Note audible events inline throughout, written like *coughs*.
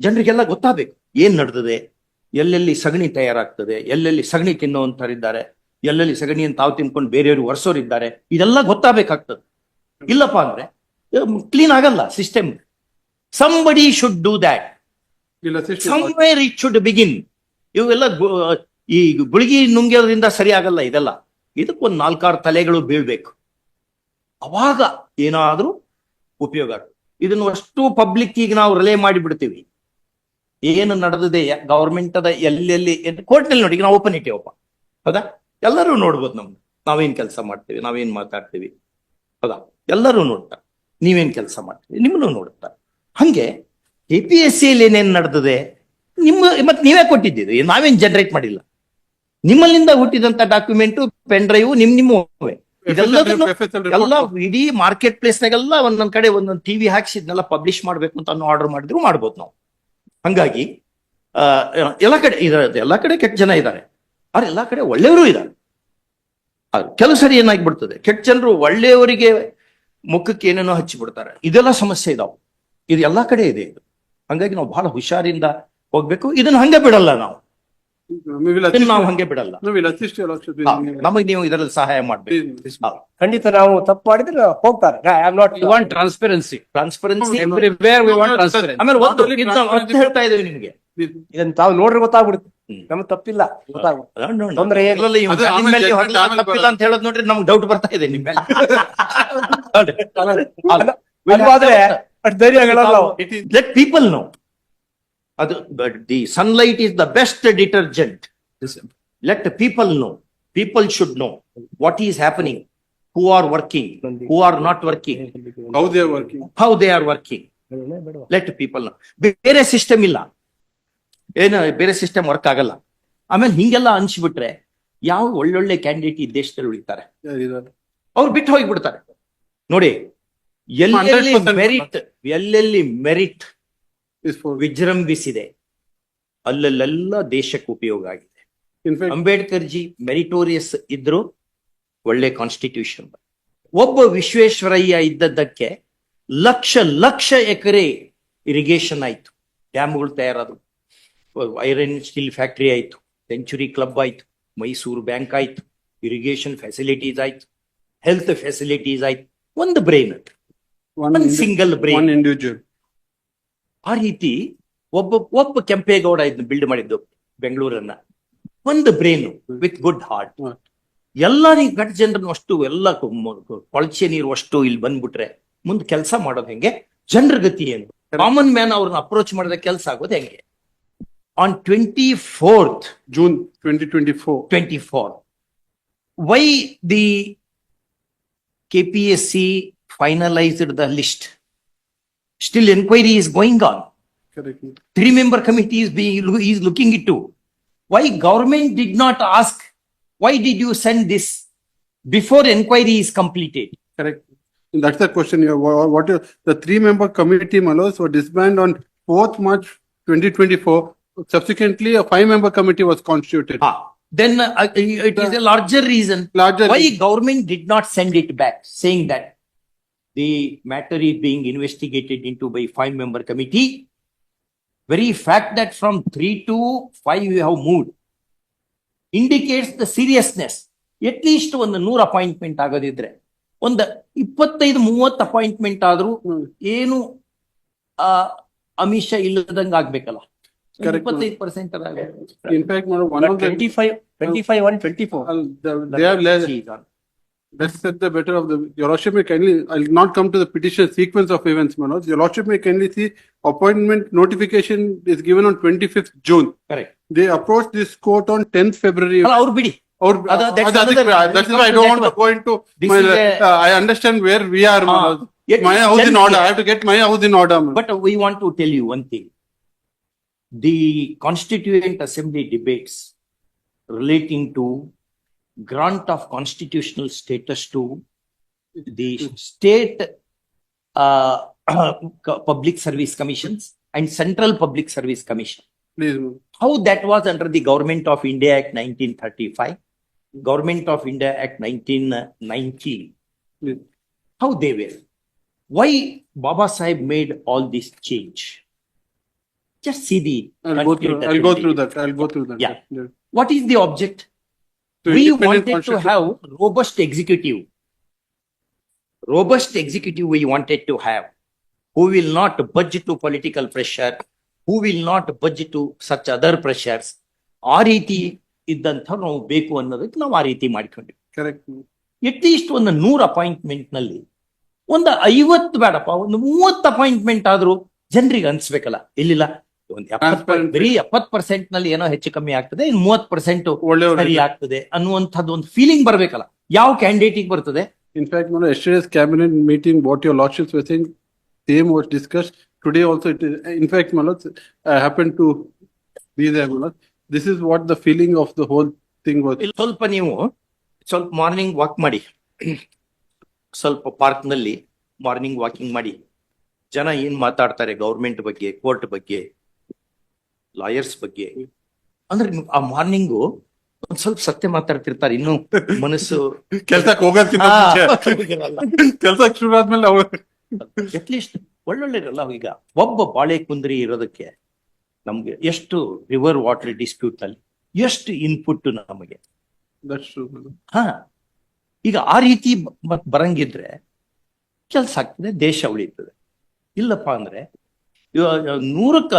ಜನರಿಗೆಲ್ಲ ಗೊತ್ತಾಗಬೇಕು. ಏನ್ ನಡೆದಿದೆ? ಎಲ್ಲೆಲ್ಲಿ ಸಗಣಿ ತಯಾರಾಗ್ತದೆ? ಎಲ್ಲೆಲ್ಲಿ ಸಗಣಿ ತಿನ್ನುವಂತರಿದ್ದಾರೆ ಎಲ್ಲೆಲ್ಲಿ ಸಗಣಿಯನ್ನು ತಾವು ತಿನ್ಕೊಂಡು ಬೇರೆಯವರು ಒರೆಸೋರಿದ್ದಾರೆ? ಇದೆಲ್ಲ ಗೊತ್ತಾಗಬೇಕಾಗ್ತದೆ. ಇಲ್ಲಪ್ಪ ಅಂದ್ರೆ ಕ್ಲೀನ್ ಆಗಲ್ಲ system somebody should do that somewhere it should begin ಇವೆಲ್ಲ ಈ ಗುಳಿಗಿ ನುಂಗ್ಯೋದ್ರಿಂದ ಸರಿ ಆಗಲ್ಲ ಇದೆಲ್ಲ. ಇದಕ್ಕೊಂದು ನಾಲ್ಕಾರು ತಲೆಗಳು ಬೀಳ್ಬೇಕು. ಅವಾಗ ಏನಾದ್ರೂ ಉಪಯೋಗ. ಇದನ್ನು ಅಷ್ಟು ಪಬ್ಲಿಕ್ ಈಗ ನಾವು ರಿಲೇ ಮಾಡಿಬಿಡ್ತೀವಿ. ಏನು ನಡೆದಿದೆ ಗವರ್ಮೆಂಟ್ ಅದ ಎಲ್ಲೆಲ್ಲಿ ಕೋರ್ಟ್ನಲ್ಲಿ ನೋಡಿ ನಾವು ಓಪನ್ ಇಟ್ಟಿವಪ್ಪ ಹೌದಾ? ಎಲ್ಲರೂ ನೋಡ್ಬೋದು ನಮ್ದು ನಾವೇನ್ ಕೆಲಸ ಮಾಡ್ತೀವಿ ನಾವೇನ್ ಮಾತಾಡ್ತೀವಿ. ಹೌದಾ? ಎಲ್ಲರೂ ನೋಡ್ತಾರೆ. ನೀವೇನ್ ಕೆಲಸ ಮಾಡ್ತೀವಿ ನಿಮ್ಮನ್ನು ನೋಡ್ತಾರೆ ಹಂಗೆ ಎ ಪಿ ಎಸ್ ಸಿಯಲ್ಲಿ ಏನೇನ್ ನಡೆದಿದೆ ನಿಮ್ಮ ಮತ್ತೆ ನೀವೇ ಕೊಟ್ಟಿದ್ದೀರಿ ನಾವೇನ್ ಜನರೇಟ್ ಮಾಡಿಲ್ಲ. ನಿಮ್ಮಲ್ಲಿಂದ ಹುಟ್ಟಿದಂತ ಡಾಕ್ಯುಮೆಂಟ್ ಪೆನ್ ಡ್ರೈವ್ ನಿಮ್ ನಿಮ್ಮ ಇದೆಲ್ಲದನ್ನು ಎಲ್ಲ ಇಡೀ ಮಾರ್ಕೆಟ್ ಪ್ಲೇಸ್ ನಾಗೆಲ್ಲ ಒಂದೊಂದ್ ಕಡೆ ಒಂದೊಂದ್ ಟಿವಿ ಹಾಕ್ಸಿದ್ನೆಲ್ಲ ಪಬ್ಲಿಷ್ ಮಾಡ್ಬೇಕು ಅಂತ ಆರ್ಡರ್ ಮಾಡಿದ್ರು ಮಾಡ್ಬೋದು ನಾವು. ಹಂಗಾಗಿ ಎಲ್ಲ ಕಡೆ ಇದ, ಎಲ್ಲ ಕಡೆ ಕೆಟ್ಟ ಜನ ಇದ್ದಾರೆ ಆದ್ರೆ ಎಲ್ಲ ಕಡೆ ಒಳ್ಳೆಯವರು ಇದ್ದಾರೆ ಕೆಲವು ಸರಿ ಏನಾಗ್ಬಿಡ್ತದೆ, ಕೆಟ್ಟ ಜನರು ಒಳ್ಳೆಯವರಿಗೆ ಮುಖಕ್ಕೆ ಏನೇನೋ ಹಚ್ಚಿ ಬಿಡ್ತಾರೆ ಇದೆಲ್ಲ ಸಮಸ್ಯೆ ಇದಾವೆ. ಇದು ಎಲ್ಲ ಕಡೆ ಇದೆ ಇದು. ಹಂಗಾಗಿ ನಾವು ಬಹಳ ಹುಷಾರಿಂದ ಹೋಗ್ಬೇಕು. ಇದನ್ನ ಹಂಗೆ ಬಿಡಲ್ಲ ನಾವು. ನಾವು ಹಂಗೆ ಬಿಡಲ್ಲ. ಹಾ, ನಮಗ್. ನೀವು ಇದರಲ್ಲಿ ಸಹಾಯ ಮಾಡಬೇಕು. ಖಂಡಿತ ನಾವು ತಪ್ಪು ಮಾಡಿದ್ರೆ ಹೋಗ್ತಾರೆ. I am not. Transparency want transparency. ಆಮೇಲೆ ಒಂದು ಹೇಳ್ತಾ ಇದ್ದೀವಿ ನಿಮ್ಗೆ. ಇದನ್ನ ತಾವು ನೋಡ್ರಿ ಗೊತ್ತಾಗ್ಬಿಡುತ್ತೆ. ನಮ್ಗೆ ತಪ್ಪಿಲ್ಲ. ಗೊತ್ತಾಗ್ಬಿಡುತ್ತೆ. ತೊಂದ್ರೆ ತಪ್ಪಿಲ್ಲ ಅಂತ ಹೇಳೋದ್ ನೋಡ್ರಿ ನಮ್ಗೆ ಡೌಟ್ ಬರ್ತಾ ಇದೆ ನಿಮ್ಮ. ಲೆಟ್ ಪೀಪಲ್ ನೋ ಅದು the Sunlight is the best detergent let people know people should know what is happening who are working who are not working how they are working let people know ಬೇರೆ system ಇಲ್ಲ. ಏನು ಬೇರೆ system work ಆಗಲ್ಲ. ಆಮೇಲೆ ಹಿಂಗೆಲ್ಲ ಅನ್ಸ್ಬಿಟ್ರೆ ಯಾವ ಒಳ್ಳೊಳ್ಳೆ candidate ಈ ದೇಶದಲ್ಲಿ ಉಳಿತಾರೆ? ಅವ್ರು ಬಿಟ್ಟು ಹೋಗಿಬಿಡ್ತಾರೆ. ನೋಡಿ ಎಲ್ಲೆಲ್ಲಿ 100% ಮೆರಿಟ್ ಎಲ್ಲೆಲ್ಲಿ ಮೆರಿಟ್ ವಿಜೃಂಭಿಸಿದೆ. ಅಲ್ಲಲ್ಲೆಲ್ಲ ದೇಶಕ್ಕೆ ಉಪಯೋಗ ಆಗಿದೆ. ಅಂಬೇಡ್ಕರ್ ಜಿ ಮೆರಿಟೋರಿಯಸ್ ಇದ್ರು ಒಳ್ಳೆ ಕಾನ್ಸ್ಟಿಟ್ಯೂಷನ್ ಒಬ್ಬ ವಿಶ್ವೇಶ್ವರಯ್ಯ ಇದ್ದದ್ದಕ್ಕೆ ಲಕ್ಷ ಲಕ್ಷ ಎಕರೆ ಇರಿಗೇಷನ್ ಆಯ್ತು. ಡ್ಯಾಮ್ಗಳು ತಯಾರಾದವು ಐರನ್ ಸ್ಟೀಲ್ ಫ್ಯಾಕ್ಟರಿ ಆಯ್ತು. ಸೆಂಚುರಿ ಕ್ಲಬ್ ಆಯ್ತು. ಮೈಸೂರು ಬ್ಯಾಂಕ್ ಆಯ್ತು. ಇರಿಗೇಷನ್ ಫೆಸಿಲಿಟೀಸ್ ಆಯ್ತು. ಹೆಲ್ತ್ ಫೆಸಿಲಿಟೀಸ್ ಆಯ್ತು. ಒಂದು ಬ್ರೈನ್ ಅದು. ಸಿಂಗಲ್ ಬ್ರೈನ್ ಇಂಡಿವಿಜುವಲ್ ಆ ರೀತಿ ಒಬ್ಬ ಒಬ್ಬ ಕೆಂಪೇಗೌಡ ಇದನ್ನ ಬಿಲ್ಡ್ ಮಾಡಿದ್ದು ಬೆಂಗಳೂರನ್ನ. ಒಂದು ಬ್ರೈನ್ ವಿತ್ ಗುಡ್ ಹಾರ್ಟ್. ಎಲ್ಲ ನೀವು ಘಟ ಜನರನ್ನು ಅಷ್ಟು ಎಲ್ಲ ಕೊಳಚೆ ನೀರು ಅಷ್ಟು ಇಲ್ಲಿ ಬಂದ್ಬಿಟ್ರೆ ಮುಂದೆ ಕೆಲಸ ಮಾಡೋದು ಹೆಂಗೆ? ಜನರ ಗತಿ ಏನು? ಕಾಮನ್ ಮ್ಯಾನ್ ಅವ್ರನ್ನ ಅಪ್ರೋಚ್ ಮಾಡಿದ ಕೆಲಸ ಆಗೋದು ಹೆಂಗೆ? On twenty fourth June twenty twenty four twenty four why the KPSC finalised the list Still inquiry is going on. Correct. Three member committee is being, is looking into. Why government did not ask, why did you send this before inquiry is completed? Correct. That's the question. Here. What is, the three member committee, Malos, were disbanded on 4th March 2024. Subsequently, a five member committee was constituted. Ah, then uh, it is a larger reason Larger. why government did not send it back, saying that the matter is being investigated into by five member committee very fact that from 3 to 5 we have moved indicates the seriousness at least one ನೂರ appointment ಆಗೋದಿದ್ರೆ ಒಂದು ಇಪ್ಪತ್ತೈದು ಮೂವತ್ತು appointment ಆದ್ರೂ Hmm. ಏನು ಆ ಅಮಿಷ ಇಲ್ಲದಂಗ ಆಗ್ಬೇಕಲ್ಲ Correct, ಇಪ್ಪತ್ತೈದು percent In fact, one of the, twenty five twenty five one twenty four uh, the- they have led, let's set the better of the, your lordship may kindly, I'll not come to the petition sequence of events, Manoj. Your lordship may kindly see appointment notification is given on twenty fifth June. Correct. They approached this court on tenth February. ಅಲ್ಲ ಅವ್ರು ಬಿಡಿ Or, Other- that's uh, that's another- why- that's why I don't want to go into, This my, is a- uh, I understand where we are, Ah, Manoj. yet My it's house in just order, I here. have to get my house in order. Manoj. But we want to tell you one thing. The Constituent Assembly debates relating to grant of constitutional status to the state uh, *coughs* public service commissions and central public service commission. Please, How that was under the Government of India Act nineteen thirty-five, Government of India Act nineteen ninety. Please. How they were. Why Baba Sahib made all this change? Just see the. I'll go through, I'll go through that, I'll go through that. Yeah. What is the object? We wanted to have robust executive. Robust executive we wanted to have, who will not budge to political pressure, who will not budge to such other pressures. ಆ ರೀತಿ ಇದ್ದಂಥ ನಾವು ಬೇಕು ಅನ್ನೋದಕ್ಕೆ ನಾವು ಆ ರೀತಿ ಮಾಡ್ಕೊಂಡ್ವಿ. Correct. ಅಟ್ ಲೀಸ್ಟ್ ಒಂದು ನೂರು ಅಪಾಯಿಂಟ್ಮೆಂಟ್ನಲ್ಲಿ ಒಂದು ಐವತ್ತು ಬೇಡಪ್ಪ ಒಂದು ಮೂವತ್ತು ಅಪಾಯಿಂಟ್ಮೆಂಟ್ ಆದ್ರೂ ಜನರಿಗೆ ಅನ್ಸ್ಬೇಕಲ್ಲ ಇಲ್ಲಿಲ್ಲ. ಬರೀ ಎಪ್ಪತ್ ಪರ್ಸೆಂಟ್ನಲ್ಲಿ ಏನೋ ಹೆಚ್ಚು ಕಮ್ಮಿ ಆಗ್ತದೆ ಇನ್ ಮೂವತ್ ಪರ್ಸೆಂಟ್ ಒಳ್ಳೆ ಸರಿ ಆಗ್ತದೆ ಅನ್ನುವಂಥದ್ದು ಒಂದು ಫೀಲಿಂಗ್ ಬರ್ಬೇಕಲ್ಲ. ಯಾವ ಕ್ಯಾಂಡಿಡೇಟ್ ಬರ್ತದೆ? In fact fact, Mano, cabinet meeting what what your ವೆಸಿಂಗ್ were was discuss today discussed. Today also, it is, in fact, these this happened to the feeling of whole thing was. ಸ್ವಲ್ಪ ನೀವು ಸ್ವಲ್ಪ morning walk ಮಾಡಿ. ಸ್ವಲ್ಪ ಪಾರ್ಕ್ನಲ್ಲಿ morning walking ಮಾಡಿ. ಜನ ಏನ್ ಮಾತಾಡ್ತಾರೆ ಗೌರ್ಮೆಂಟ್ ಬಗ್ಗೆ ಕೋರ್ಟ್ ಬಗ್ಗೆ? ಲಾಯರ್ಸ್ ಬಗ್ಗೆ. ಅಂದ್ರೆ ಆ ಮಾರ್ನಿಂಗು ಒಂದ್ ಸ್ವಲ್ಪ ಸತ್ಯ ಮಾತಾಡ್ತಿರ್ತಾರೆ ಇನ್ನು ಮನಸ್ಸು *laughs* ಕೆಲ್ಸಕ್ಕೆ ಹೋಗೋದ್ಕಿಂತ *laughs* ಕೆಲ್ಸಕ್ಕೆ ಶುರು ಆದ್ಮೇಲೆ ಅವ್ರು ಅಟ್ಲೀಸ್ಟ್ ಒಳ್ಳೊಳ್ಳೆರಲ್ಲ ಈಗ. ಒಬ್ಬ ಬಾಳೆ ಕುಂದ್ರಿ ಇರೋದಕ್ಕೆ ನಮ್ಗೆ ಎಷ್ಟು ರಿವರ್ ವಾಟರ್ ಡಿಸ್ಪ್ಯೂಟ್ ಅಲ್ಲಿ ಎಷ್ಟು ಇನ್ಪುಟ್ ನಮಗೆ? ಹ. ಈಗ ಆ ರೀತಿ ಬರಂಗಿದ್ರೆ ಕೆಲ್ಸ ಆಗ್ತದೆ ದೇಶ ಉಳಿತದೆ. ಇಲ್ಲಪ್ಪ ಅಂದ್ರೆ ನೂರಕ್ಕ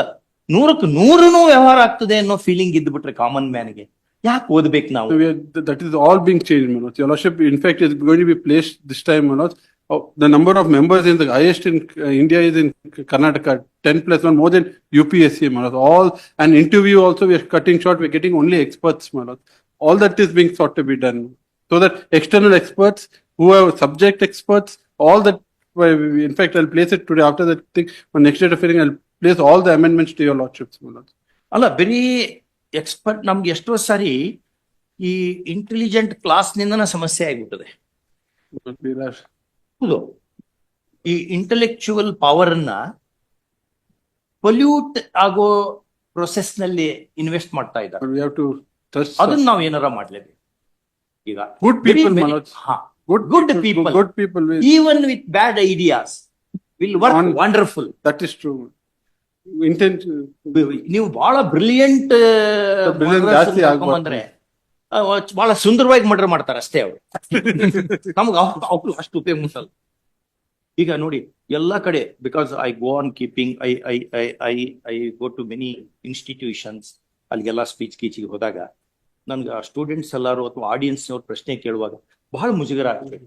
ನೂರಕ್ಕೆ ನೂರನು ವ್ಯವಹಾರ ಆಗ್ತದೆ ಅನ್ನೋ ಫೀಲಿಂಗ್ ಇದ್ಬಿಟ್ರೆ ಕಾಮನ್ ಮ್ಯಾನ್ಗೆ ಯಾಕೆ ಓದ್ಬೇಕು ನಾವು So we are, th- that is all being changed, Manoj. Your lordship, in fact, is going to be placed this time, Manoj. Oh, the number of members in the highest in uh, India is in K- Karnataka, ten plus one, more than UPSC, Manoj. All, and interview also, we are cutting short, we're getting only experts, Manoj. All that is being sought to be done. So that external experts, who are subject experts, all that, well, we- in fact, I'll place it today after that thing, on next date of hearing, I'll please all the amendments to your lordship ಅಲ್ಲ ಬರೀ expert ನಮ್ಗೆ ಎಷ್ಟೋ ಸಾರಿ ಈ intelligent ಕ್ಲಾಸ್ನಿಂದ ಸಮಸ್ಯೆ ಆಗಿಬಿಟ್ಟಿದೆ. ಹೌದು. ಈ intellectual power ಅನ್ನ ಪೊಲ್ಯೂಟ್ ಆಗೋ ಪ್ರೊಸೆಸ್ನಲ್ಲಿ ಇನ್ವೆಸ್ಟ್ ಮಾಡ್ತಾ ಇದ್ದಾರೆ. ಅದನ್ನ ನಾವು ಏನಾರ ಮಾಡ್ಲೇಬೇಕು. ಈಗ good people good good people good people even with bad ideas will work wonderful that is true ನೀವು ಬಹಳ ಬ್ರಿಲಿಯಂಟ್. ಅಂದ್ರೆ ಬಹಳ ಸುಂದರವಾಗಿ ಮರ್ಡರ್ ಮಾಡ್ತಾರೆ ಅಷ್ಟೇ ಅವರು. ನಮ್ಗೆ ಅವ್ರು ಅಷ್ಟು ಉಪಯೋಗ ಮುಟ್ಟಲ್ಲ ಈಗ ನೋಡಿ ಎಲ್ಲಾ ಕಡೆ because I go on keeping I I I I I go to many institutions ಅಲ್ಲಿಗೆಲ್ಲ ಸ್ಪೀಚ್ ಕೀಚಿಗೆ ಹೋದಾಗ ನನ್ಗೆ ಆ ಸ್ಟೂಡೆಂಟ್ಸ್ ಎಲ್ಲರೂ ಅಥವಾ ಆಡಿಯನ್ಸ್ ಅವ್ರ ಪ್ರಶ್ನೆ ಕೇಳುವಾಗ ಬಹಳ ಮುಜುಗರ ಆಗ್ತದೆ.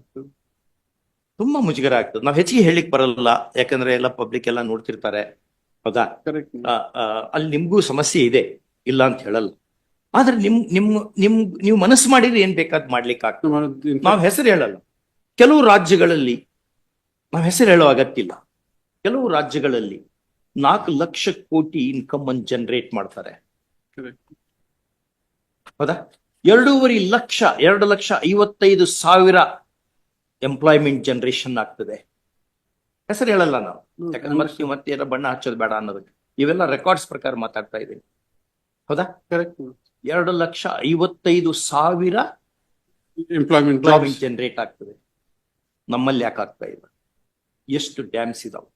ತುಂಬಾ ಮುಜುಗರ ಆಗ್ತದೆ. ನಾವು ಹೆಚ್ಚಿಗೆ ಹೇಳಿಕ್ ಬರಲ್ಲ ಯಾಕಂದ್ರೆ ಎಲ್ಲ ಪಬ್ಲಿಕ್ ಎಲ್ಲ ನೋಡ್ತಿರ್ತಾರೆ. ಹೌದಾ? ಅಲ್ಲಿ ನಿಮ್ಗೂ ಸಮಸ್ಯೆ ಇದೆ ಇಲ್ಲ ಅಂತ ಹೇಳಲ್ಲ. ಆದ್ರೆ ನಿಮ್ ನಿಮ್ ನಿಮ್ ನೀವು ಮನಸ್ಸು ಮಾಡಿದ್ರೆ ಏನ್ ಬೇಕಾದ್ ಮಾಡ್ಲಿಕ್ಕೆ ಆಗ್ತದೆ? ನಾವು ಹೆಸರು ಹೇಳಲ್ಲ. ಕೆಲವು ರಾಜ್ಯಗಳಲ್ಲಿ ನಾವ್ ಹೆಸರು ಹೇಳೋ ಅಗತ್ಯ ಇಲ್ಲ ಕೆಲವು ರಾಜ್ಯಗಳಲ್ಲಿ ನಾಲ್ಕು ಲಕ್ಷ ಕೋಟಿ ಇನ್ಕಮ್ ಅನ್ನು ಜನರೇಟ್ ಮಾಡ್ತಾರೆ. ಹೌದಾ? ಎರಡೂವರೆ ಲಕ್ಷ ಎರಡು ಲಕ್ಷ ಐವತ್ತೈದು ಸಾವಿರ ಎಂಪ್ಲಾಯ್ಮೆಂಟ್ ಜನರೇಷನ್ ಆಗ್ತದೆ. ಹೆಸರು ಹೇಳಲ್ಲ ನಾವು. ಯಾಕಂದ್ರೆ ಮತ್ತೆ ಏನೋ ಬಣ್ಣ ಹಚ್ಚೋದು ಬೇಡ ಅನ್ನೋದಕ್ಕೆ. ಇವೆಲ್ಲ ರೆಕಾರ್ಡ್ಸ್ ಪ್ರಕಾರ ಮಾತಾಡ್ತಾ ಇದ್ದೀನಿ. ಹೌದಾ. ಎರಡು ಲಕ್ಷ ಐವತ್ತೈದು ಸಾವಿರ ಎಂಪ್ಲಾಯ್ಮೆಂಟ್ ಜಾಬ್. ಜನರೇಟ್ ಆಗ್ತದೆ. ನಮ್ಮಲ್ಲಿ ಯಾಕೆ ಆಗ್ತಾ ಇಲ್ಲ? ಎಷ್ಟು ಡ್ಯಾಮ್ಸ್ ಇದಾವೆ?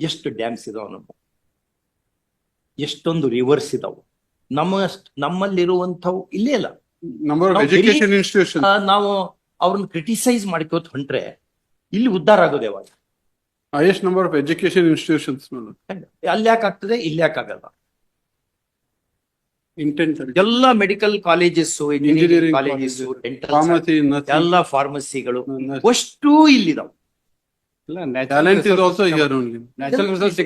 ಎಷ್ಟು ಡ್ಯಾಮ್ಸ್ ಇದಾವೆ ನಮ್ಮ? ಎಷ್ಟೊಂದು ರಿವರ್ಸ್ ಇದಾವೆ? ನಮ್ಮ ನಮ್ಮಲ್ಲಿರುವಂಥವು ಇಲ್ಲೇ ಇಲ್ಲ. ನಾವು ಅವ್ರನ್ನ ಕ್ರಿಟಿಸೈಸ್ ಮಾಡ್ಕೋತ ಹೊಂಟ್ರೆ ಇಲ್ಲಿ ಉದ್ದಾರ ಆಗೋದು ಯಾವಾಗ? Highest number of education institutions ಅಲ್ಲಿ ಯಾಕೆ ಆಗ್ತದೆ ಇಲ್ಲಿ ಯಾಕೆ ಆಗಲ್ಲ ಇಂಟೆಂಟ್ ಎಲ್ಲ medical colleges engineering colleges pharmacy ಎಲ್ಲ ಫಾರ್ಮಸಿಗಳು ಅಷ್ಟು ಇಲ್ಲಿದಾವೆ ಇಲ್ಲ natural also here only natural result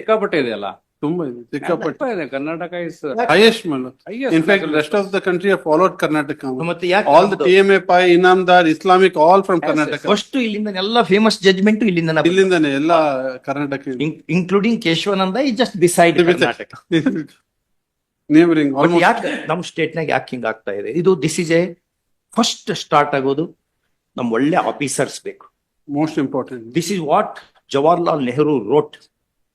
ತುಂಬಾ ಇದೆ. ಸಿಕ್ಕಾಪಟ್ಟೆ. ಇದೆ Karnataka is highest Manoj. In fact, rest of country have followed Karnataka. ಮತ್ತೆ ಯಾಕೆ T M A Pai Inamdar, Islamic all from Karnataka. First ಇಲ್ಲಿಂದ ಎಲ್ಲ ಫೇಮಸ್ ಜಡ್ಜ್ಮೆಂಟ್ ಇಲ್ಲಿಂದ ಇಲ್ಲಿಂದಾನೆ ಎಲ್ಲ Karnataka including Kesavananda is just decide Karnataka neighbouring but almost ಯಾಕೆ ನಮ್ಮ state ನಾಗ ಯಾಕೆ ಹಿಂಗ್ ಆಗ್ತಾ ಇದೆ? ಇದು this is a first start ಆಗೋದು. ನಮ್ ಒಳ್ಳೆ ಆಫೀಸರ್ಸ್ ಬೇಕು. Most important this is what Jawaharlal Nehru wrote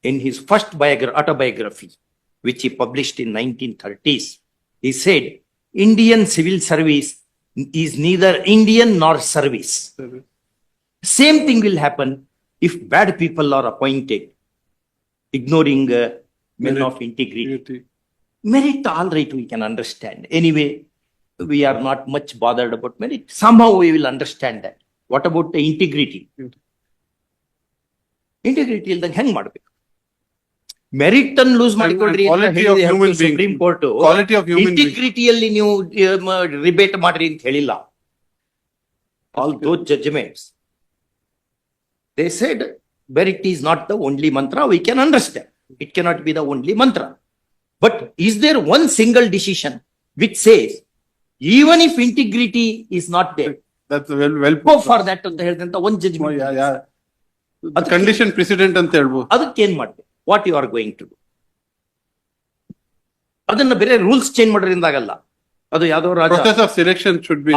In his first biography autobiography which he published in 1930s he said indian civil service is neither indian nor service Same thing will happen if bad people are appointed, ignoring uh, men Merit. of integrity. Unity. Merit, all right, we can understand. Anyway, we are not much bothered about merit. Somehow we will understand that. What about the integrity? Integrity. Integrity ಇಲ್ದಂಗೆ ಹೆಂಗ್ ಮಾಡ್ಬೇಕು merit ಅನ್ನು loose ಮಾಡಿಕೊಡ್ರಿ. Supreme Court. ಇಂಟಿಗ್ರಿಟಿಯಲ್ಲಿ ನೀವು rebate ಮಾಡ್ರಿ ಅಂತ ಹೇಳಿಲ್ಲ. All those judgments they said merit is not the only mantra we can understand it cannot be the only mantra but is there one single decision which says even if integrity is not there for that ಅಂತ ಹೇಳಿದಂತ ಒಂದ್ judgement condition precedent ಅಂತ ಹೇಳ್ಬೋದು. ಅದಕ್ಕೆ ಏನ್ ಮಾಡ್ಬೇಕು? What you are going to do ಅದನ್ನ ಬೇರೆ ರೂಲ್ಸ್ ಚೇಂಜ್ ಮಾಡೋದ್ರಿಂದ ಆಗಲ್ಲ ಅದು ಯಾವ್ದೋ selection Process of selection should be.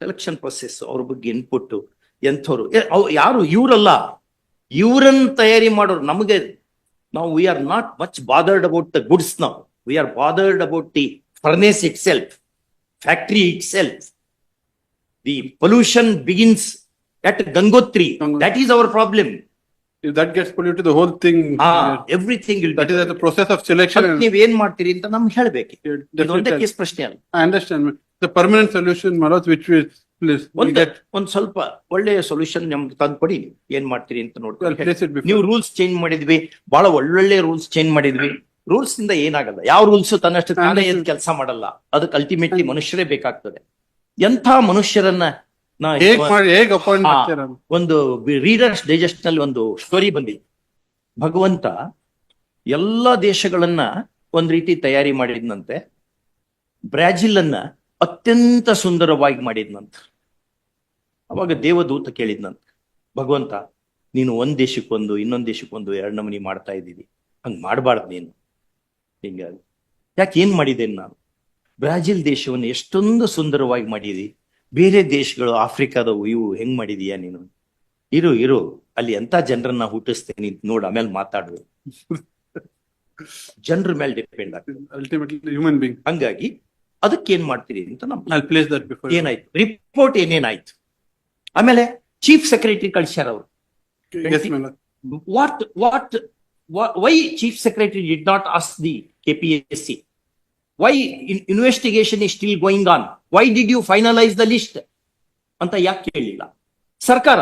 Election process ಅವ್ರ ಬಗ್ಗೆ ಇನ್ಪುಟ್ ಎಂಥವ್ರು. ಯಾರು? ಇವರಲ್ಲ. ಇವರನ್ನ ತಯಾರಿ ಮಾಡೋರು. ನಮಗೆ ನಾವು we are not much bothered about the goods ನಾವು we are bothered about the furnace itself factory itself the pollution begins at Gangotri Gangotri. That is our problem If that gets polluted, the whole thing. Everything That is at the process of selection. and- ನೀವ್ ಏನ್ ಮಾಡ್ತೀರಿ ಅಂತ ನಮ್ಗೆ ಹೇಳ್ಬೇಕು ಇದೊಂದೇ Definitely. Case ಪ್ರಶ್ನೆ ಅಲ್ಲ I understand. The permanent solution, Manoj, which please, will ಒಂದ್ get, ಒಂದ್ ಸ್ವಲ್ಪ ಒಳ್ಳೆಯ ಸೊಲ್ಯೂಷನ್ ನಮ್ಗೆ ತಂದ್ಕೊಡಿ ಏನ್ ಮಾಡ್ತೀರಿ ಅಂತ well, ನೋಡ್ಕೊಂಡು place it before. ನೀವು ರೂಲ್ಸ್ ಚೇಂಜ್ ಮಾಡಿದ್ವಿ ಬಹಳ ಒಳ್ಳೊಳ್ಳೆ ರೂಲ್ಸ್ ಚೇಂಜ್ ಮಾಡಿದ್ವಿ ರೂಲ್ಸ್ ಇಂದ ಏನಾಗಲ್ಲ ಯಾವ ರೂಲ್ಸ್ ತನ್ನಷ್ಟು ತಾನೇ ಏನ್ ಕೆಲಸ ಮಾಡಲ್ಲ ಅದಕ್ಕೆ ಅಲ್ಟಿಮೇಟ್ಲಿ ಮನುಷ್ಯರೇ ಬೇಕಾಗ್ತದೆ ಎಂಥ ಮನುಷ್ಯರನ್ನ ಒಂದು ರೀಡರ್ಸ್ ಡೈಜೆಸ್ಟ್ನಲ್ಲಿ ಒಂದು ಸ್ಟೋರಿ ಬಂದಿದೆ. ಭಗವಂತ ಎಲ್ಲ ದೇಶಗಳನ್ನ ಒಂದ್ ರೀತಿ ತಯಾರಿ ಮಾಡಿದ್ನಂತೆ. ಬ್ರಾಜಿಲ್ ಅನ್ನ ಅತ್ಯಂತ ಸುಂದರವಾಗಿ ಮಾಡಿದ್ನಂತೆ. ಅವಾಗ ದೇವದೂತ ಕೇಳಿದ್ನಂತೆ ಭಗವಂತ ನೀನು ಒಂದ್ ದೇಶಕ್ಕೊಂದು ಇನ್ನೊಂದ್ ದೇಶಕ್ಕೊಂದು ಎರಡ್ ನಮನಿ ಮಾಡ್ತಾ ಇದ್ದೀವಿ. ಹಂಗ್ ಮಾಡಬಾರ್ದು ನೀನು. ಹಿಂಗಾಗಿ ಯಾಕೆ ಏನ್ ಮಾಡಿದ್ದೇನೆ ನಾನು? ಬ್ರಾಜಿಲ್ ದೇಶವನ್ನು ಎಷ್ಟೊಂದು ಸುಂದರವಾಗಿ ಮಾಡಿದಿ. ಬೇರೆ ದೇಶಗಳು ಆಫ್ರಿಕಾದವು ಇವು ಹೆಂಗ್ ಮಾಡಿದೀಯಾ ನೀನು? ಇರು ಇರು. ಅಲ್ಲಿ ಎಂತ ಜನರನ್ನ ಹುಟ್ಟಿಸ್ತೇನೆ ನೋಡು ಆಮೇಲೆ ಮಾತಾಡು. ಜನರ ಮೇಲೆ ಡಿಪೆಂಡ್ human being. ಹಂಗಾಗಿ ಅದಕ್ಕೆ ಏನ್ ಮಾಡ್ತೀರಿ ಅಂತ. ಏನಾಯ್ತು? ರಿಪೋರ್ಟ್ ಏನೇನಾಯ್ತು? ಆಮೇಲೆ ಚೀಫ್ ಸೆಕ್ರೆಟರಿ ಕಳಿಸ್ಯಾರ ಅವರು. What what why chief secretary did not as the KPSC why investigation is still going on why did you finalise the list ಅಂತ ಯಾಕೆ ಕೇಳಲಿಲ್ಲ ಸರ್ಕಾರ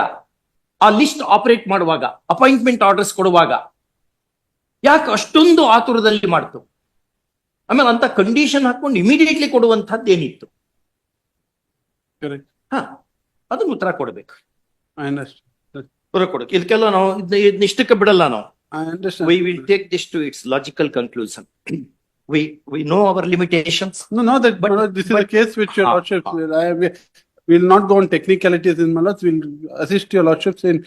ಆ ಲಿಸ್ಟ್ ಆಪರೇಟ್ ಮಾಡುವಾಗ ಅಪಾಯಿಂಟ್ಮೆಂಟ್ ಆರ್ಡರ್ಸ್ ಕೊಡುವಾಗ ಯಾಕೆ ಅಷ್ಟೊಂದು ಆತುರದಲ್ಲಿ ಮಾಡ್ತು? ಆಮೇಲೆ ಅಂತ ಕಂಡೀಷನ್ ಹಾಕೊಂಡು ಇಮಿಡಿಯೇಟ್ಲಿ ಕೊಡುವಂತಹದ್ದು ಏನಿತ್ತು. ಹಾ ಅದನ್ನ ಉತ್ತರ ಕೊಡ್ಬೇಕು. ಉತ್ತರ ಕೊಡಬೇಕು. ಇದಕ್ಕೆಲ್ಲ ನಾವು ಇದನ್ನ ಇಷ್ಟಕ್ಕೆ ಬಿಡಲ್ಲ ನಾವು. Will take this to its logical conclusion. We, we know our limitations. No, no, that, But- no, this is a case which your Ah, lordship, ah. will- I, we will not go on technicalities in Malas. we'll assist your lordships in,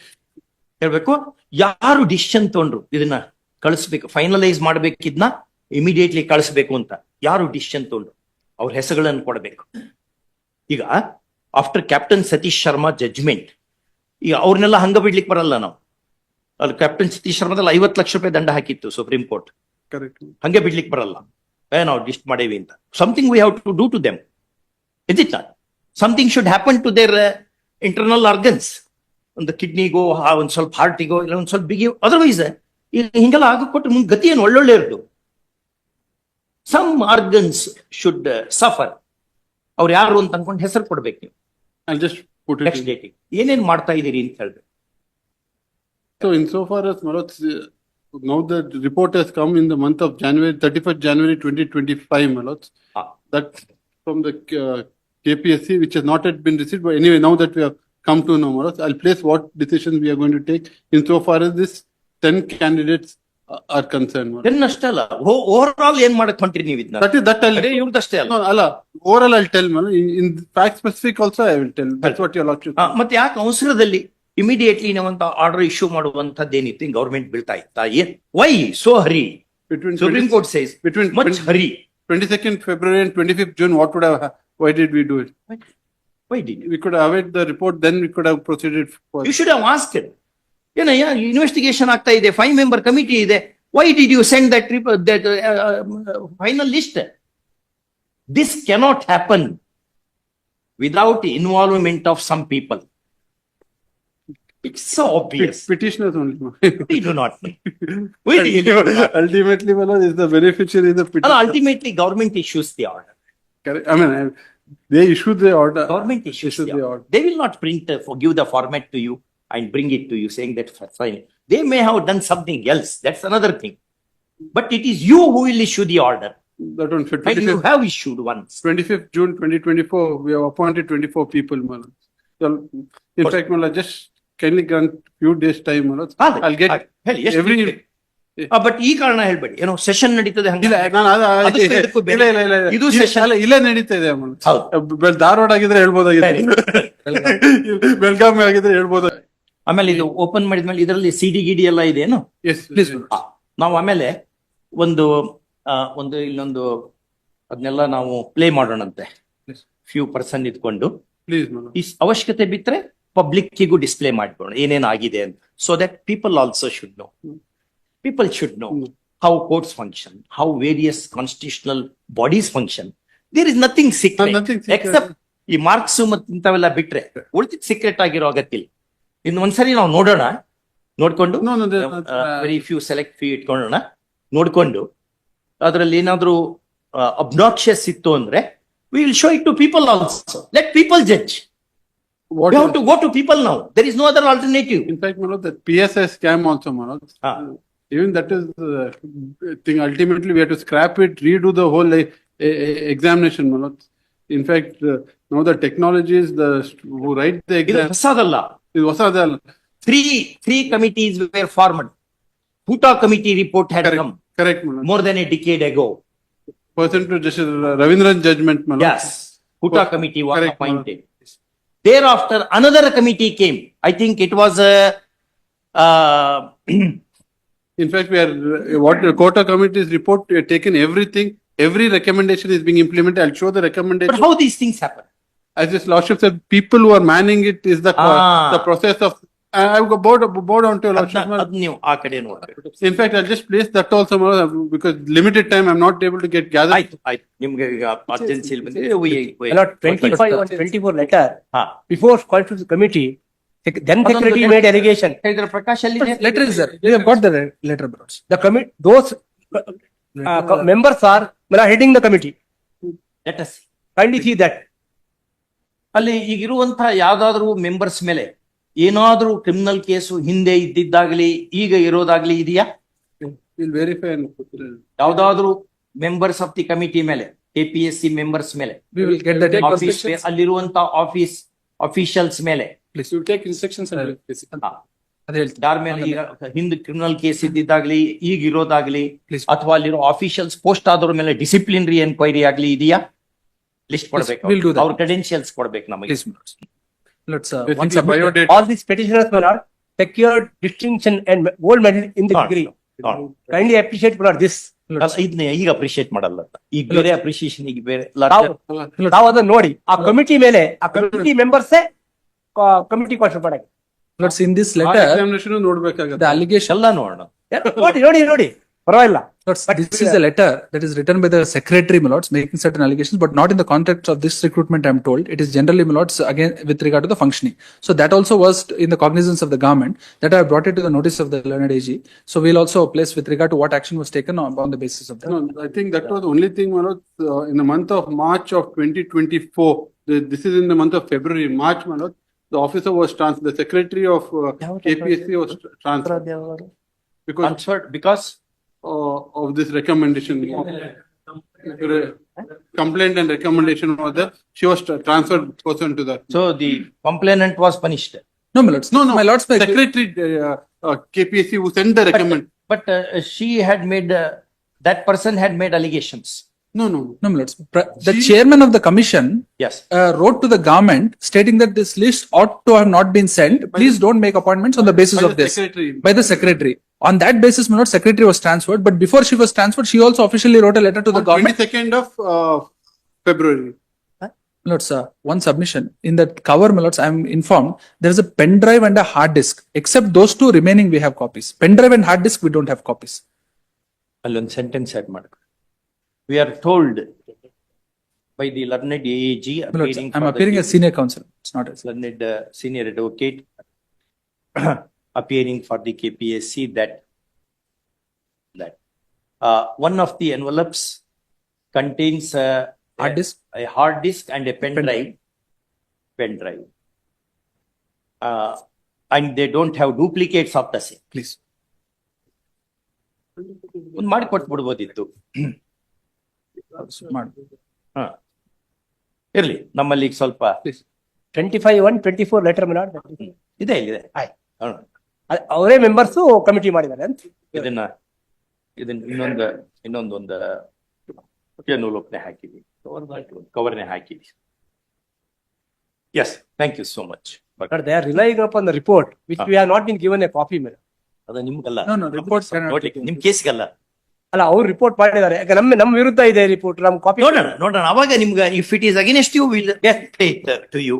ಹೇಳ್ಬೇಕು ಯಾರು decision ತಗೊಂಡ್ರು ಇದನ್ನ ಕಳಿಸ್ಬೇಕು finalise ಮಾಡ್ಬೇಕಿದ್ನ immediately ಕಳಿಸ್ಬೇಕು ಅಂತ ಯಾರು decision ತಗೊಂಡ್ರು ಅವ್ರ ಹೆಸರುಗಳನ್ನು ಕೊಡಬೇಕು ಈಗ after captain Satish Sharma judgement ಈಗ ಅವ್ರನ್ನೆಲ್ಲ ಹಂಗ ಬಿಡ್ಲಿಕ್ಕೆ ಬರಲ್ಲ ನಾವು ಅಲ್ಲಿ ಕ್ಯಾಪ್ಟನ್ ಸತೀಶ್ ಶರ್ಮಾದಲ್ಲಿ ಐವತ್ತು ಲಕ್ಷ ರೂಪಾಯಿ ದಂಡ ಹಾಕಿತ್ತು ಸುಪ್ರೀಂ ಕೋರ್ಟ್ ಹಂಗೆ ಬಿಡ್ಲಿಕ್ಕೆ ಬರಲ್ಲ. ಏ ನಾವು ಡಿಸ್ಟ್ ಮಾಡೇವಿ ಅಂತ. Something we have to do to them is it not something should happen to their internal organs ಒಂದು ಕಿಡ್ನಿಗೋ ಒಂದು ಸ್ವಲ್ಪ ಹಾರ್ಟಿಗೋ ಇಲ್ಲ ಒಂದು ಸ್ವಲ್ಪ ಬಿಗಿ ಅದರ್ವೈಸ್ ಹಿಂಗೆಲ್ಲ ಆಗ ಕೊಟ್ಟು ಮುಂದೆ ಗತಿ ಏನು ಒಳ್ಳೊಳ್ಳೆ ಇರೋದು. ಸಮ್ ಆರ್ಗನ್ಸ್ ಶುಡ್ ಸಫರ್ ಅವ್ರು ಯಾರು ಅಂತ ಅನ್ಕೊಂಡು ಹೆಸರು ಕೊಡ್ಬೇಕು ನೀವು. ಏನೇನ್ ಮಾಡ್ತಾ ಇದೀರಿ ಅಂತ ಹೇಳಿದ್ರೆ so in as Manoj, uh, now the report has come in the month of January, thirty-first January twenty twenty-five, Manoj. Ah. That from the uh, KPSC, which has not yet been received, but anyway, now that we have come to know, Manoj, I'll place what decisions we are going to take insofar as this 10 candidates uh, are concerned. Manoj. ಏನ್ ಅಷ್ಟೇ ಅಲ್ಲ over all ಏನ್ ಮಾಡಕ್ ಹೊಂಟ್ರಿ ನೀವು ಇದನ್ನ That is, that I'll, ಇವ್ರದಷ್ಟೇ ಅಲ್ಲ no, Allah, overall I'll tell, you. in, in fact specific also I will tell, that's what your lordship. ಆ, ಮತ್ತೆ ಯಾಕೆ ಅವಸರದಲ್ಲಿ ಇಮಿಡಿಯೇಟ್ಲಿ ನಾವಂತ ಆರ್ಡರ್ ಇಶ್ಯೂ ಮಾಡುವಂತದ್ದೇನಿತ್ತು ಗವರ್ಮೆಂಟ್ ಬೀಳ್ತಾ ಇತ್ತಾ ಏನ್ why so Hari Between supreme 20 court says between much 20 Hari 22nd February and 25th June, what would have, hap- why did we do it? Why did We could have await the report, then we could have proceeded for. You should have asked ಏನಯ್ಯ investigation ಆಗ್ತಾ ಇದೆ five member committee ಇದೆ why did you send that that final list this cannot happen without involvement of some people It's so obvious. Petitioners only. We do not know. We really do not. Ultimately, lord, is the beneficiary is the petitioner. ultimately, government issues the order. Correct. I mean, I- they issue the order. Government issues Issue the the order. They will not print, uh, for- give the format to you and bring it to you saying that f- sign it. They may have done something else. That's another thing. But it is you who will issue the order. That one, And you have issued once. twenty-fifth June twenty twenty-four, we have appointed twenty-four people, my lord. So, in But- fact, lord, just kindly grant few days time. ಆದ್ರೆ, I'll get ಆದ್ರೆ, ಹೇಳಿ ಎಷ್ಟು every. But ಈ ಕಾರಣ ಹೇಳ್ಬೇಡಿ. ಏನೋ session ನಡೀತದೆ ಹಂಗೆ. ಇಲ್ಲ ನಾನು ಅದ ಅದಕ್ಕೂ ಇದಕ್ಕೂ ಬೇರೆ- ಇಲ್ಲ ಇಲ್ಲ. ಇದು ಸೆಷನ್ session. ಅಲ್ಲ, ಇಲ್ಲೇ ನಡೀತಾ ಇದೆ ಅಮ್ಮ. ಹೌದು. ಬೆಳ್- ಧಾರವಾಡ ಆಗಿದ್ರೆ ಹೇಳ್ಬೋದಾಗಿತ್ತು. *laughs* ಬೆಳಗಾವಿ ಆಗಿದ್ರೆ ಹೇಳ್ಬೋದು. ಆಮೇಲೆ ಇದು ಓಪನ್ ಮಾಡಿದ್ಮೇಲೆ ಇದರಲ್ಲಿ ಸಿಡಿ ಗಿಡಿ ಎಲ್ಲ ಇದೆ ಏನು? ಎಸ್ Please, ಆ, ನಾವು ಆಮೇಲೆ ಒಂದು ಆ, ಒಂದು ಇಲ್ಲೊಂದು ಅದನ್ನೆಲ್ಲ ನಾವು ಪ್ಲೇ ಮಾಡೋಣಂತೆ. Yes. ಫ್ಯೂ ಪರ್ಸನ್ ಇದ್ಕೊಂಡು. ಪ್ಲೀಸ್ ಈ ಅವಶ್ಯಕತೆ ಬಿಟ್ರೆ ಪಬ್ಲಿಕ್ಕಿಗೂ ಡಿಸ್ಪ್ಲೇ ಮಾಡ್ಬೋಣ ಏನೇನಾಗಿದೆ ಅಂತ. So that people also should know people should know. How courts function how various constitutional bodies function there is nothing secret except ಈ ಮಾರ್ಕ್ಸ್ ಮತ್ತೆ ಇಂಥವೆಲ್ಲ ಬಿಟ್ರೆ ಉಳಿದ ಸೀಕ್ರೆಟ್ ಆಗಿರೋ ಅಗತ್ಯ ಇಲ್ಲ. ಇನ್ನು ಒಂದ್ಸರಿ ನಾವು ನೋಡೋಣ ನೋಡ್ಕೊಂಡು ವೆರಿ ಫ್ಯೂ ಸೆಲೆಕ್ಟ್ ಫ್ಯೂ ಇಟ್ಕೊಳ್ಳೋಣ ನೋಡ್ಕೊಂಡು. ಅದರಲ್ಲಿ ಏನಾದ್ರೂ ಅಬ್ನಾಕ್ಷಿಯಸ್ ಇತ್ತು ಅಂದ್ರೆ will show it to people also let people judge what you is- have to go to people now there is no other alternative In fact, Manoj, that PSI scam also, Manoj. Ah. Even that is the thing. Ultimately, we have to scrap it, redo the whole like, e- e- examination, Manoj. In fact, uh, now the technologies, the st- who write the ಇದು exam, ಹೊಸದಲ್ಲ is ಹೊಸದಲ್ಲ. Three three committees were formed Huta committee report had Correct, come correct, Manoj. more than a decade ago. Person to Justice Ravindran judgment, Manoj. Yes, Huta Oh, committee was correct, appointed. Thereafter, another committee came. I think it was a, uh, *clears throat* In fact, we are, uh, what the Kota committee's report, we have taken everything, every recommendation is being implemented. I'll show the recommendation. but recommendation. how these things happen? As this lordship said, people who are manning it is the, co- Ah. the process of, members are mail the committee that ಅಲ್ಲಿ ಈಗಿರುವಂತಹ ಯಾವ್ದಾದ್ರು members ಮೇಲೆ ಏನಾದ್ರೂ criminal case ಹಿಂದೆ ಇದ್ದಿದ್ದಾಗ್ಲಿ ಈಗ ಇರೋದಾಗ್ಲಿ ಇದೆಯಾ? And. ಯಾವ್ದಾದ್ರು members of the committee ಮೇಲೆ ಕೆಪಿಎಸ್ಸಿ ಮೆಂಬರ್ಸ್ ಮೇಲೆ ಸಿ ಮೆಂಬರ್ಸ್ ಮೇಲೆ ಅಲ್ಲಿರುವಂತ ಆಫೀಸ್ ಅಫಿಷಿಯಲ್ಸ್ ಮೇಲೆ? ಹಿಂದ್ ಕ್ರಿಮಿನಲ್ ಕೇಸ್ ಇದ್ದಿದ್ದಾಗ್ಲಿ ಈಗ ಇರೋದಾಗ್ಲಿ Please. ಅಥವಾ ಅಲ್ಲಿರೋ ಆಫೀಷಿಯಲ್ಸ್ ಪೋಸ್ಟ್ ಆದ್ರ ಮೇಲೆ ಡಿಸಿಪ್ಲಿನರಿ ಎನ್ಕ್ವೈರಿ ಆಗ್ಲಿ ಇದೆಯಾ? ಲಿಸ್ಟ್ ಕೊಡ್ಬೇಕು. ಅವ್ರ ಕ್ರೆಡೆನ್ಶಿಯಲ್ಸ್ ಕೊಡ್ಬೇಕು ನಮಗೆ. Let's, uh, once a submitted. biodata. All these petitioners were not secured distinction and gold medal in the Not- degree. not. Kindly appreciate for this. ಅಲ್ಲ, ಇದನ್ನ ಈಗ ಅಪ್ರಿಶಿಯೇಟ್ ಮಾಡಲ್ಲ ಈಗ ಬೇರೆ ಅಪ್ರಿಶಿಯೇಷನ್ ಈಗ ಬೇರೆ Uh, ನಾವು ಅದನ್ನ ನೋಡಿ ಆ ಕಮಿಟಿ ಮೇಲೆ ಆ ಕಮಿಟಿ ಮೆಂಬರ್ಸ್ ಕಮಿಟಿ ಕ್ವಶನ್ ಮಾಡಕ್ಕೆ Lords, in this letter, examination ನೋಡ್ಬೇಕಾಗತ್ತೆ. the allegation, ಎಲ್ಲ ನೋಡೋಣ ನೋಡಿ ನೋಡಿ ನೋಡಿ ಪರವಾಗಿಲ್ಲ Lords, But, this is a letter that is written by the secretary, my lords, making certain allegations, but not in the context of this recruitment, I'm told. It is generally, my lords, again, with regard to the functioning. So that also was in the cognizance of the government, that I brought it to the notice of the learned AG. So we'll also place with regard to what action was taken on, on the basis of that. No, I think that was the only thing, Manoj, uh, in the month of March of twenty twenty-four. This is in the month of February, March, Manoj. The officer was trans, the secretary of uh, KPSC was transferred because transferred because uh, of this recommendation. Uh, complaint and recommendation was the. She was transferred person to that. So the complainant was punished. No, my lords. No, no. My lords, my Secretary uh, uh, KPSC who sent the recommend. But uh, she had made, uh, that person had made allegations. No, no, no. no, my lords. The She- chairman of the commission Yes. uh, wrote to the government stating that this list ought to have not been sent. Please don't make appointments on the basis By the of this Secretary. by the secretary. On that basis, my lord, secretary was transferred, but before she was transferred, she also officially wrote a letter to the On government. twenty-second of uh, February. My lords, uh, one submission. In that cover, my lords, I am informed there is a pen drive and a hard disk. Except those two remaining, we have copies. Pen drive and hard disk, we don't have copies. ಅಲ್ಲೊಂದು sentence add ಮಾಡ we are told by the learned A G My lords, I'm appearing as senior counsel. It's not as. learned uh, senior advocate *clears throat* appearing for the KPSC that that uh, one of the envelopes contains a, Hard disk? a hard disk and a pen Pen drive. Pen drive. Uh, and they don't have duplicates of the same. Please. ಒಂದು ಮಾಡಿ ಕೊಟ್ಬಿಡ್ಬೋದಿತ್ತು ಇರ್ಲಿ ನಮ್ಮಲ್ಲಿ ಈಗ ಸ್ವಲ್ಪ twenty five one twenty four letter my lord ಇದೆ ಇಲ್ಲಿದೆ ಆಯ್ತು. ಅವರೇ ಮೆಂಬರ್ಸ್ ಕಮಿಟಿ ಮಾಡಿದ್ದಾರೆ ಅಂತ. ಇದನ್ನ ಇದನ್ನ ಇನ್ನೊಂದು ಇನ್ನೊಂದೊಂದು ಎನ್ವಲೋಪ್ನೆ ಹಾಕಿದ್ವಿ. ಕವರ್ನೆ ಹಾಕಿದ್ವಿ. Yes thank you so much but they are relying up on the report which we have not been given a copy madam. ಅದು ನಿಮ್ಗಲ್ಲ. ರಿಪೋರ್ಟ್ ನೋಡ್ಲಿಕ್ಕೆ ನಿಮ್ ಕೇಸ್ಗಲ್ಲ. ಅಲ್ಲ ಅವ್ರು ರಿಪೋರ್ಟ್ ಮಾಡಿದ್ದಾರೆ. ಯಾಕೆ ನಮ್ಮ ನಮ್ಮ ವಿರುದ್ಧ ಇದೆ ರಿಪೋರ್ಟ್ ನಮ್ ಕಾಪಿ ನೋಡೋಣ ನೋಡೋಣ. ಅವಾಗ ನಿಮ್ಗೆ if it is against you will take to you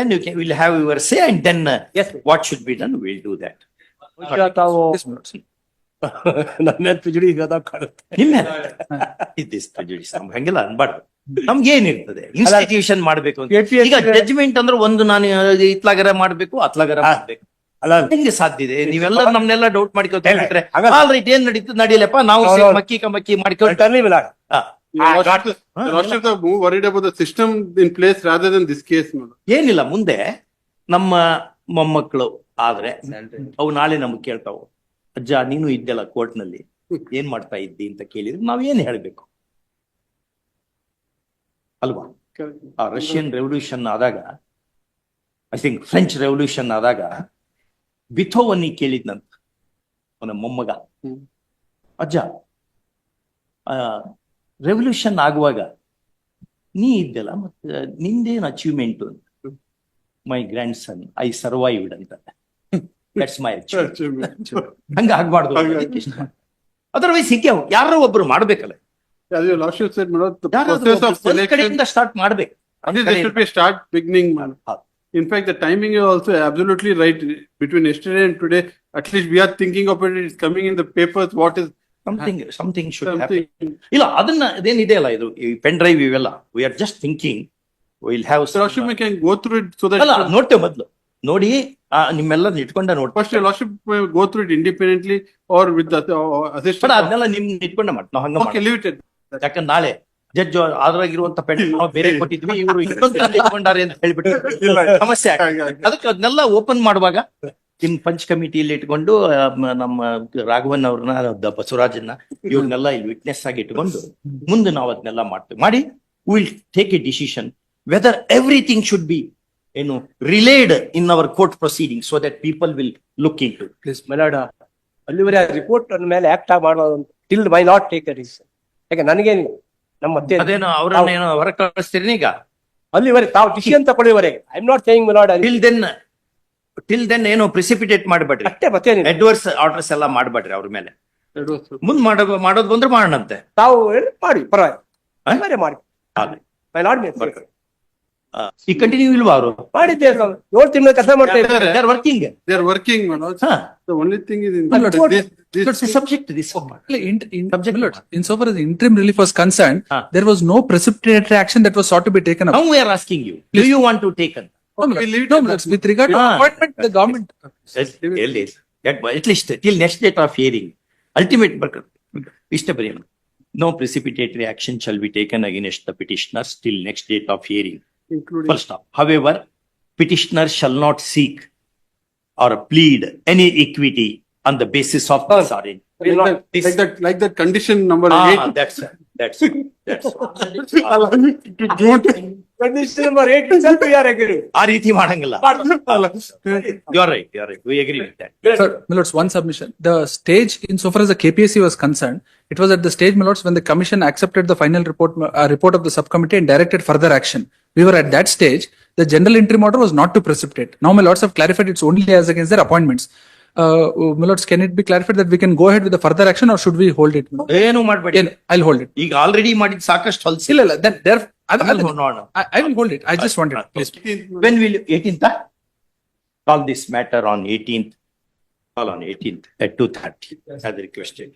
Yes. you can, we'll will have your and then uh, Yes, what should be done done, do do that. *laughs* ನನ್ನ ಪಿಜುಡಿ ಕಾಣುತ್ತೆ ನಿಮ್ಮ ಇದ್ದಿಸ್ prejudice. ನಮ್ಗೆ ಹಂಗೆಲ್ಲ ಅನ್ಬಾರ್ದು ನಮ್ಗೆ ಏನಿರ್ತದೆ ಇನ್ಸ್ಟಿಟ್ಯೂಷನ್ ಮಾಡ್ಬೇಕು ಅಂತ ಈಗ ಜಡ್ಜ್ಮೆಂಟ್ ಅಂದ್ರೆ ಒಂದು ನಾನು ಇತ್ಲಾಗರ ಮಾಡ್ಬೇಕು ಅತ್ಲಾಗರ ಹಾ. ಮಾಡ್ಬೇಕು ಅಲ್ಲ ಹೆಂಗೆ ಸಾಧ್ಯ ಇದೆ ನೀವೆಲ್ಲ ನಮ್ನೆಲ್ಲ ಡೌಟ್ ಹಾಗಲ್ಲ. ಆಲ್ ರೈಟ್ ಏನ್ ನಡೀತು ನಡೀಲಪ್ಪ ನಾವು ಹೌದು, ಹೌದು. ಮಕ್ಕಿ ಕಮಕ್ಕಿ ಮಾಡ್ಕೊಂಡು ಮಿಲಾಡ್ ಹಾ. Your Lordship, Huh? Your Lordship are more worried about the system in place rather than this case, madam. ಏನಿಲ್ಲ ಮುಂದೆ ನಮ್ಮ ಮೊಮ್ಮಕ್ಕಳು ಆದ್ರೆ ಅವು ನಾಳೆ ನಮ್ಗೆ ಕೇಳ್ತಾವು ಅಜ್ಜ ನೀನು ಇದ್ದೆಲ್ಲ ಕೋರ್ಟ್ನಲ್ಲಿ ಏನ್ ಮಾಡ್ತಾ ಇದ್ದಿ ಅಂತ ಕೇಳಿದ್ರೆ ನಾವ್ ಏನ್ ಹೇಳ್ಬೇಕು ಅಲ್ವಾ ಆ ರಷ್ಯನ್ ರೆವಲ್ಯೂಷನ್ ಆದಾಗ ಐ ಥಿಂಕ್ ಫ್ರೆಂಚ್ ರೆವಲ್ಯೂಷನ್ ಆದಾಗ ಬಿಥೋವನ್ನಿ ಕೇಳಿದ್ನಂತ ಅವನ ಮೊಮ್ಮಗ ಹ್ಮ್. ಅಜ್ಜ ರೆವಲ್ಯೂಷನ್ ಆಗುವಾಗ ನೀ ಇದ್ದಲ್ಲ ಮತ್ತೆ ನಿಂದೇನು ಅಚೀವ್ಮೆಂಟ್ ಅಂತ. My grand son I survived ಅಂತ ಹಂಗ ಆಗ್ಬಾರ್ದು. ಅದರ ವೈ ಯಾರೋ ಒಬ್ರು ಮಾಡ್ಬೇಕಲ್ಲ. ಸ್ಟಾರ್ಟ್ ಮಾಡ್ಬೇಕು. Today at least we are thinking of it is coming in the paper what is something something should something. ಇಲ್ಲ ಅದನ್ನ ಅದೇನಿದೆ ಅಲ್ಲ ಇದು ಈ ಪೆನ್ ಡ್ರೈವ್ ಇವೆಲ್ಲ. We are just thinking will have ಅಲ್ಲ ನೋಡ್ತೇವೆ ಮೊದ್ಲು. ನೋಡಿ ನಿಮ್ಮೆಲ್ಲ ಇಟ್ಕೊಂಡ ನೋಡಿ first lordship go through it independently or with assistant ಅದನ್ನೆಲ್ಲ ನಿಮ್ ಇಟ್ಕೊಂಡ ಮಾಡಿ ನಾವು ಹಂಗ ಲಿಮಿಟೆಡ್ ಯಾಕಂದ್ರೆ ನಾಳೆ ಜಡ್ಜ್ ಅದ್ರಾಗಿರುವಂತ ಪೆನ್ ನಾವು ಬೇರೆ ಕೊಟ್ಟಿದ್ವಿ ಇವರು ಇನ್ನೊಂದು ಇಟ್ಕೊಂಡಾರೆ ಅಂತ ಹೇಳ್ಬಿಟ್ಟು *laughs* ಸಮಸ್ಯೆ. ಅದಕ್ಕೆ ಅದನ್ನೆಲ್ಲ ಓಪನ್ ಮಾಡುವಾಗ ನಿಮ್ ಪಂಚ್ ಕಮಿಟಿಯಲ್ಲಿ ಇಟ್ಕೊಂಡು ನಮ್ಮ ರಾಘವನ್ ಅವ್ರನ್ನ ಬಸವರಾಜನ್ನ ಇವ್ರನ್ನೆಲ್ಲ ಇಲ್ಲಿ ವಿಟ್ನೆಸ್ ಆಗಿ ಇಟ್ಕೊಂಡು ಮುಂದೆ ನಾವು ಅದನ್ನೆಲ್ಲ ಮಾಡ್ತೇವೆ. ಮಾಡಿ will take a decision whether everything should be ಏನು relayed in our court proceeding so that people will look into my lord ಅಲ್ಲಿವರೆ report ಮೇಲೆ ಆಕ್ಟ್ ಮಾಡುವ till my not take a decision ಯಾಕೆ ನನಗೇನು ನಮ್ಮ ಅದೇನೋ ಅವ್ರನ್ನ ಏನೋ ಹೊರ ಕಳಿಸ್ತೀರಿ ಈಗ? ಅಲ್ಲಿವರೆ ತಾವು ಡಿಸಿಷನ್ ತಗೊಳ್ಳಿವರೆಗೆ I am not saying ಮೆಲಾಡ till then till then ಏನು ಪ್ರಿಸಿಪಿಟೇಟ್ ಮಾಡ್ಬೇಡ್ರಿ. ಅಡ್ವರ್ಸ್ ಆರ್ಡರ್ಸ್ ಎಲ್ಲ ಮಾಡ್ಬೇಡ್ರಿ ಅವ್ರ ಮೇಲೆ. ಮುಂದ್ ಮಾಡೋದ್ ಬಂದ್ರೆ ಮಾಡಣಂತೆ. ತಾವು ಮಾಡಿ ಈ ಕಂಟಿನ್ಯೂ ಇಲ್ವಾ ಅವರು? ಮಾಡಿದ್ದೆ ಏಳು ತಿಂಗಳ ಕೆಲಸ working working interim relief was concern there was no precipitatory action that to be taken you want to taken No, we leave it no, with regard to ah. appointment, the government. At at least till next date of hearing, ultimate, Mr. Prem, no precipitatory action shall be taken against the petitioners till next date of hearing. Including. First stop. However, petitioner shall not seek or plead any equity on the basis of this. Like that, like that, condition number ah, eight. Ah, that's, that's, Allow me to don't. Condition number eight self ಯಾರ್ agree. ಆ ರೀತಿ ಮಾಡಂಗಿಲ್ಲ you are right you are right we agree with that Sir, my lords, one submission. The stage, insofar as the KPSC was concerned, it was at the stage, my lords, when the commission accepted the final report, uh, report of the subcommittee and directed further action. We were at that stage. The general interim order was not to precipitate. Now, my lords have clarified it's only as against their appointments. Uh, my lords, can it be clarified that we can go ahead with the further action or should we hold it? my lord? ಏನು ಮಾಡ್ಬೇಡಿ Again, I'll hold it. ಈಗ already ಮಾಡಿದ್ ಸಾಕಷ್ಟು ಹೊಲ್ಸಿ ಇಲ್ಲ, ಇಲ್ಲ, then there, I, I, ನೋಡೋಣ I, I will hold it. I just wanted, please. When will eighteenth call this matter on eighteenth call on eighteenth at two thirty as requested